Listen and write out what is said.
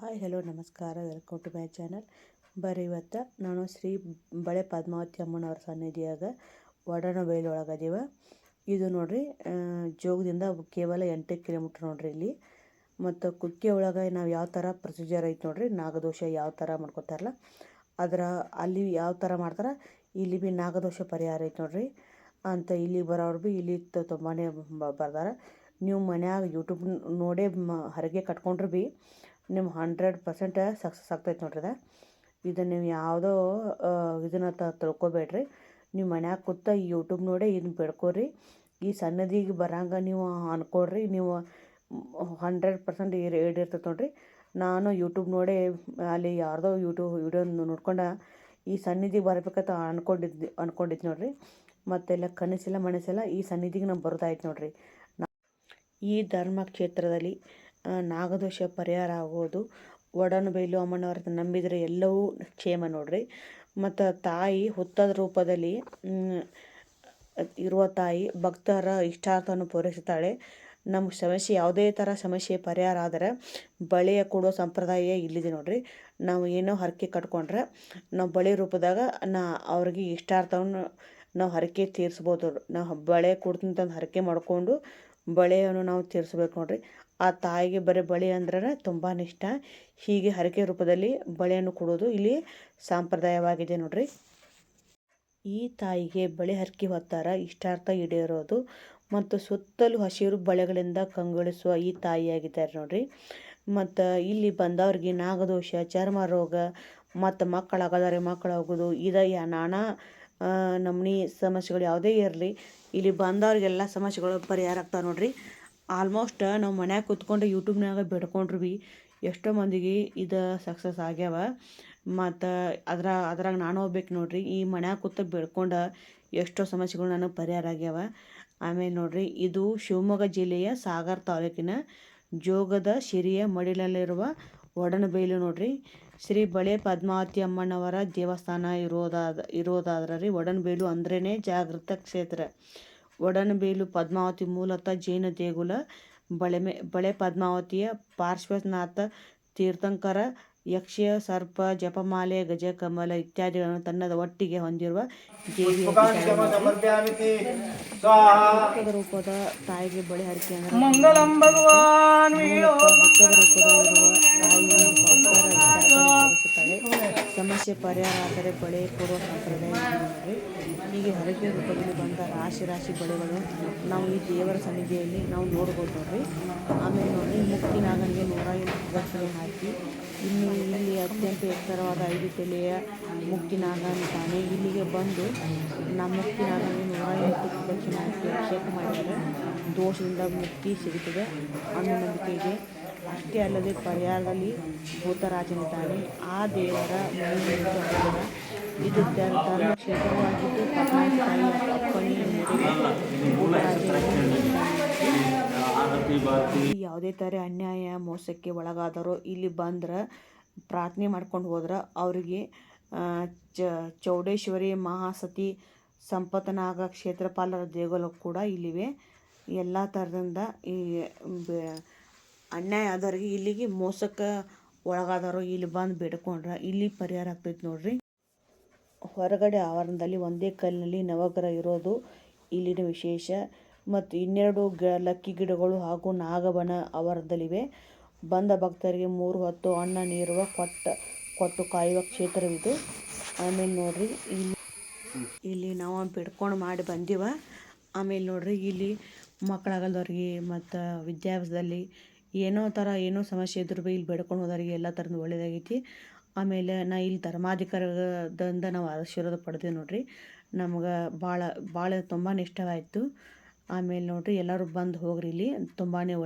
Hi, hello, ನಮಸ್ಕಾರ. Welcome to my channel. ಬರ್ರಿ ಇವತ್ತು ನಾನು ಶ್ರೀ ಬಳೆ ಪದ್ಮಾವತಿ ಅಮ್ಮನವ್ರ ಸನ್ನಿಧಿಯಾಗ ಒಳಗದೀವ ಇದು ನೋಡ್ರಿ ಜೋಗದಿಂದ ಕೇವಲ ಎಂಟು ಕಿಲೋಮೀಟ್ರ್ ನೋಡ್ರಿ ಇಲ್ಲಿ. ಮತ್ತು ಕುಕ್ಕೆ ಒಳಗೆ ನಾವು ಯಾವ ಥರ ಪ್ರೊಸೀಜರ್ ಐತೆ ನೋಡ್ರಿ, ನಾಗದೋಷ ಯಾವ ಥರ ಮಾಡ್ಕೊತಾರಲ್ಲ, ಅದರ ಅಲ್ಲಿ ಯಾವ ಥರ ಮಾಡ್ತಾರೆ, ಇಲ್ಲಿ ಭೀ ನಾಗದೋಷ ಪರಿಹಾರ ಐತೆ ನೋಡ್ರಿ. ಅಂತ ಇಲ್ಲಿ ಬರೋರು ಭೀ ಇಲ್ಲಿ ತುಂಬಾ ಬರ್ದಾರ. ನೀವು ಮನ್ಯಾಗ ಯೂಟ್ಯೂಬ್ ನೋಡೇ ಮ ಹರಗೆ ಕಟ್ಕೊಂಡ್ರೆ ಭೀ ನಿಮ್ಮ ಹಂಡ್ರೆಡ್ ಪರ್ಸೆಂಟ್ ಸಕ್ಸಸ್ ಆಗ್ತೈತೆ ನೋಡ್ರಿ ಅದ. ಇದು ನೀವು ಯಾವುದೋ ಇದನ್ನ ತಿಳ್ಕೊಬೇಡ್ರಿ. ನೀವು ಮನ್ಯಾಗ ಕೂತ ಯೂಟ್ಯೂಬ್ ನೋಡಿ ಇದನ್ನ ಬೇಡ್ಕೊರಿ. ಈ ಸನ್ನದಿಗೆ ಬರಂಗ ನೀವು ಅನ್ಕೊಡ್ರಿ. ನೀವು ಹಂಡ್ರೆಡ್ ಪರ್ಸೆಂಟ್ ಇರ್ತೈತೆ ನೋಡ್ರಿ. ನಾನು ಯೂಟ್ಯೂಬ್ ನೋಡಿ ಅಲ್ಲಿ ಯಾರ್ದೋ ಯೂಟ್ಯೂಬ್ ವಿಡಿಯೋ ನೋಡ್ಕೊಂಡು ಈ ಸನ್ನಿಧಿಗೆ ಬರಬೇಕಂತ ಅನ್ಕೊಂಡಿದ್ದೆ ಅನ್ಕೊಂಡಿದ್ದು ನೋಡ್ರಿ. ಮತ್ತೆಲ್ಲ ಕನಸಿಲ್ಲ ಮನಸ್ಸಿಲ್ಲ ಈ ಸನ್ನಿಧಿಗೆ ನಾವು ಬರೋದಾಯ್ತು ನೋಡ್ರಿ. ಈ ಧರ್ಮ ಕ್ಷೇತ್ರದಲ್ಲಿ ನಾಗದೋಷ ಪರಿಹಾರ ಆಗೋದು. ಬೈಲು ಅಮ್ಮನವ್ರ ನಂಬಿದರೆ ಎಲ್ಲವೂ ಕ್ಷೇಮ ನೋಡ್ರಿ. ಮತ್ತು ತಾಯಿ ಹುತ್ತದ ರೂಪದಲ್ಲಿ ಇರುವ ತಾಯಿ ಭಕ್ತರ ಇಷ್ಟಾರ್ಥವನ್ನು ಪೂರೈಸುತ್ತಾಳೆ. ನಮ್ಮ ಸಮಸ್ಯೆ, ಯಾವುದೇ ಥರ ಸಮಸ್ಯೆ ಪರಿಹಾರ ಆದರೆ ಬಳೆಯ ಕೊಡೋ ಸಂಪ್ರದಾಯ ಇಲ್ಲಿದೆ ನೋಡ್ರಿ. ನಾವು ಏನೋ ಹರಕೆ ಕಟ್ಕೊಂಡ್ರೆ ನಾವು ಬಳೆ ರೂಪದಾಗ ನಾ ಅವ್ರಿಗೆ ಇಷ್ಟಾರ್ಥವನ್ನು ನಾವು ಹರಕೆ ತೀರಿಸ್ಬೋದು. ನಾವು ಬಳೆ ಕೊಡ್ತಂತಂದು ಹರಕೆ ಮಾಡಿಕೊಂಡು ಬಳೆಯನ್ನು ನಾವು ತೀರಿಸ್ಬೇಕು ನೋಡ್ರಿ. ಆ ತಾಯಿಗೆ ಬರೀ ಬಳೆ ಅಂದ್ರೆ ತುಂಬಾ ಇಷ್ಟ ಹೀಗೆ ಹರಕೆ ರೂಪದಲ್ಲಿ ಬಳೆಯನ್ನು ಕೊಡೋದು ಇಲ್ಲಿ ಸಾಂಪ್ರದಾಯವಾಗಿದೆ ನೋಡ್ರಿ. ಈ ತಾಯಿಗೆ ಬಳೆ ಹರಕೆ ಹೊತ್ತಾರ ಇಷ್ಟಾರ್ಥ ಈಡೇರೋದು ಮತ್ತು ಸುತ್ತಲೂ ಹಸಿರು ಬಳೆಗಳಿಂದ ಕಂಗೊಳಿಸುವ ಈ ತಾಯಿಯಾಗಿದ್ದಾರೆ ನೋಡ್ರಿ. ಮತ್ತು ಇಲ್ಲಿ ಬಂದವ್ರಿಗೆ ನಾಗದೋಷ, ಚರ್ಮ ರೋಗ ಮತ್ತು ಮಕ್ಕಳಾಗದಾರೆ ಮಕ್ಕಳಾಗೋದು ಇದ ನಾನಾ ನಮ್ಮನಿ ಸಮಸ್ಯೆಗಳು ಯಾವುದೇ ಇರಲಿ. ಇಲ್ಲಿ ಬಂದವ್ರಿಗೆಲ್ಲ ಸಮಸ್ಯೆಗಳು ಪರಿಹಾರ ಆಗ್ತಾವೆ ನೋಡ್ರಿ. ಆಲ್ಮೋಸ್ಟ್ ನಾವು ಮನ್ಯಾಗ ಕೂತ್ಕೊಂಡು ಯೂಟ್ಯೂಬ್ನಾಗ ಬೇಡ್ಕೊಂಡ್ರು ಭೀ ಎಷ್ಟೋ ಮಂದಿಗೆ ಇದು ಸಕ್ಸಸ್ ಆಗ್ಯಾವ. ಮತ್ತು ಅದ್ರ, ಅದ್ರಾಗ ನಾನು ಹೋಗ್ಬೇಕು ನೋಡ್ರಿ. ಈ ಮನ್ಯಾಗ ಕೂತ ಬೇಡ್ಕೊಂಡು ಎಷ್ಟೋ ಸಮಸ್ಯೆಗಳು ನನಗೆ ಪರಿಹಾರ ಆಗ್ಯಾವ. ಆಮೇಲೆ ನೋಡ್ರಿ, ಇದು ಶಿವಮೊಗ್ಗ ಜಿಲ್ಲೆಯ ಸಾಗರ ತಾಲೂಕಿನ ಜೋಗದ ಶಿರಿಯ ಮಡಿಲಲ್ಲಿರುವ ಒಡನಬೈಲು ನೋಡ್ರಿ. ಶ್ರೀ ಬಳೆ ಪದ್ಮಾವತಿ ಅಮ್ಮನವರ ದೇವಸ್ಥಾನ ಇರೋದಾದ ಇರೋದಾದ್ರೆ ರೀ ಒಡನಬೈಲು ಅಂದ್ರೇ ಜಾಗೃತ ಕ್ಷೇತ್ರ. ಒಡನಬೇಲು ಪದ್ಮಾವತಿ ಮೂಲತಃ ಜೈನ ದೇಗುಲ ಬಳೆಮೆ ಬಳೆ ಪದ್ಮಾವತಿಯ ಪಾರ್ಶ್ವನಾಥ ತೀರ್ಥಂಕರ ಯಕ್ಷ ಸರ್ಪ ಜಪಮಾಲೆ ಗಜಕಮಲ ಇತ್ಯಾದಿಗಳನ್ನು ತನ್ನದ ಒಟ್ಟಿಗೆ ಹೊಂದಿರುವ ದೇವಿ ರೂಪದ ತಾಯಿಗೆ ಬಳೆ ಹರಿಕೆ ಸಮಸ್ಯೆ ಪರಿಹಾರ ಆದರೆ ಬಳೆ ಕೊಡುವ ಸಂಪ್ರದಾಯ ಹೀಗೆ ಹರಕೆ ರೂಪದಲ್ಲಿ ಬಂದ ರಾಶಿ ರಾಶಿ ಬಳೆಗಳು ನಾವು ಈ ದೇವರ ಸನ್ನಿಧಿಯಲ್ಲಿ ನಾವು ನೋಡ್ಬೋದು ನೋಡ್ರಿ ಆಮೇಲೆ ನೋಡಿ ಮುಕ್ತಿ ನಾಗನಿಗೆ ನೂರ ಪ್ರದಕ್ಷಿಣೆ ಹಾಕಿ ಇನ್ನು ಇಲ್ಲಿ ಅತ್ಯಂತ ಎತ್ತರವಾದ ಐದು ತಲೆಯ ಮುಕ್ತಿ ತಾನೇ ಇಲ್ಲಿಗೆ ಬಂದು ನಮ್ಮ ಮುಕ್ತಿ ನಾಗನಿಗೆ ನೂರ ಎಂಟು ಅಭಿಷೇಕ ಮಾಡಿದರೆ ದೋಷದಿಂದ ಮುಕ್ತಿ ಸಿಗುತ್ತದೆ. ಅನ್ನೋ ನಂಬಿಕೆ ಅಷ್ಟೇ ಅಲ್ಲದೆ ಪರಿಹಾರದಲ್ಲಿ ಭೂತರಾಜನಿದ್ದಾನೆ. ಆ ದೇವರ ಇದು ಕ್ಷೇತ್ರವಾಗಿದ್ದು ಯಾವುದೇ ಥರ ಅನ್ಯಾಯ, ಮೋಸಕ್ಕೆ ಒಳಗಾದರೋ ಇಲ್ಲಿ ಬಂದ್ರೆ ಪ್ರಾರ್ಥನೆ ಮಾಡ್ಕೊಂಡು ಹೋದ್ರೆ ಅವರಿಗೆ ಚ, ಚೌಡೇಶ್ವರಿ ಮಹಾಸತಿ ಸಂಪತನಾಗ ಕ್ಷೇತ್ರಪಾಲರ ದೇಗುಲ ಕೂಡ ಇಲ್ಲಿವೆ. ಎಲ್ಲ ಥರದಿಂದ ಈ ಅನ್ಯಾಯ ಆದವ್ರಿಗೆ ಇಲ್ಲಿಗೆ ಮೋಸಕ್ಕೆ ಒಳಗಾದವರು ಇಲ್ಲಿ ಬಂದು ಬೇಡ್ಕೊಂಡ್ರೆ ಇಲ್ಲಿ ಪರಿಹಾರ ಆಗ್ತೈತೆ ನೋಡ್ರಿ. ಹೊರಗಡೆ ಆವರಣದಲ್ಲಿ ಒಂದೇ ಕಲ್ಲಿನಲ್ಲಿ ನವಗ್ರಹ ಇರೋದು ಇಲ್ಲಿನ ವಿಶೇಷ. ಮತ್ತು ಇನ್ನೆರಡು ಗ, ಲಕ್ಕಿ ಗಿಡಗಳು ಹಾಗೂ ನಾಗಬನ ಆವರಣದಲ್ಲಿವೆ ಬಂದ ಭಕ್ತರಿಗೆ ಮೂರು ಹೊತ್ತು ಅನ್ನ ನೀರುವ ಕೊಟ್ಟ ಕೊಟ್ಟು ಕಾಯುವ ಕ್ಷೇತ್ರವಿದು. ಆಮೇಲೆ ನೋಡ್ರಿ, ಇಲ್ಲಿ ಇಲ್ಲಿ ನಾವು ಬಿಡ್ಕೊಂಡು ಮಾಡಿ ಬಂದಿವ. ಆಮೇಲೆ ನೋಡ್ರಿ, ಇಲ್ಲಿ ಮಕ್ಕಳಾಗಲ್ದವ್ರಿಗೆ ಮತ್ತು ವಿದ್ಯಾಭ್ಯಾಸದಲ್ಲಿ ಏನೋ ಥರ ಏನೋ ಸಮಸ್ಯೆ ಇದ್ರೂ ಭೀ ಇಲ್ಲಿ ಬೇಡ್ಕೊಂಡು ಹೋದವ್ರಿಗೆ ಎಲ್ಲ ಥರದ್ದು ಒಳ್ಳೆಯದಾಗೈತಿ ಆಮೇಲೆ ನಾ ಇಲ್ಲಿ ಧರ್ಮಾಧಿಕಾರದಿಂದ ನಾವು ಆಶೀರ್ವಾದ ಪಡೆದೇವೆ ನೋಡಿರಿ. ನಮ್ಗೆ ಭಾಳ ಭಾಳ ತುಂಬಾ ಇಷ್ಟವಾಯಿತು. ಆಮೇಲೆ ನೋಡ್ರಿ ಎಲ್ಲರೂ ಬಂದು ಹೋಗ್ರಿ ಇಲ್ಲಿ. ತುಂಬಾನೇ ಒಳ್ಳೆ